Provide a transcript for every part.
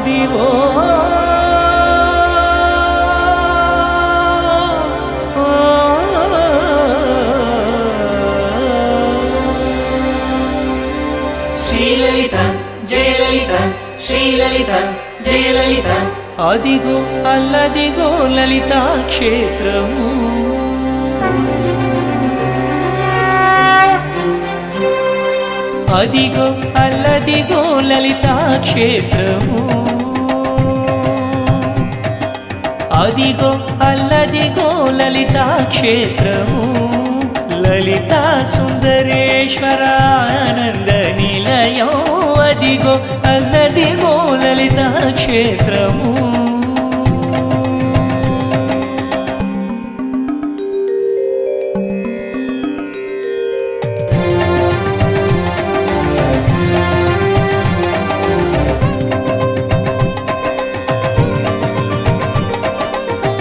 అదివో శ్రీలలిత జయలలిత శ్రీలలిత జయలలిత. అదిగో అల్లదిగో లలితా క్షేత్రము అదిగో అల్లదిగో లలితాక్షేత్రము. అదిగో అల్లదిగో లలితాక్షేత్రము. లలితా సుందరేశ్వరానంద నిలయం అదిగో అల్లదిగో లలితాక్షేత్రము.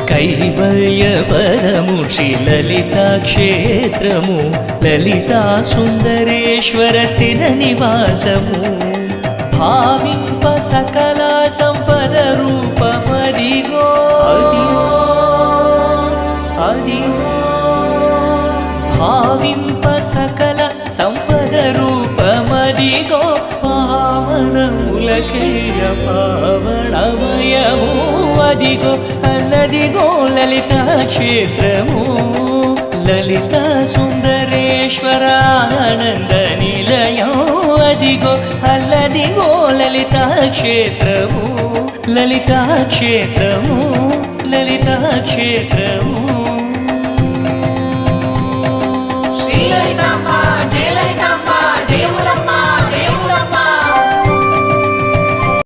కైవల్యపదము కైవల్య శ్రీ లలితా లలితా సుందరేశ్వర స్థిర నివాసము భావింప సకల సంపద రూపమదిగో అదిగో. భావింప సకల సంపద రూపమదిగో పావనములకేయ పావనమయము అదిగో. అల్లదిగో లలిత క్షేత్రము. లలిత సుందరేశ్వర ఆనంద నిలయం. అదిగో అల్లదిగో లలిత క్షేత్రము. లలిత క్షేత్రము లలిత క్షేత్రము.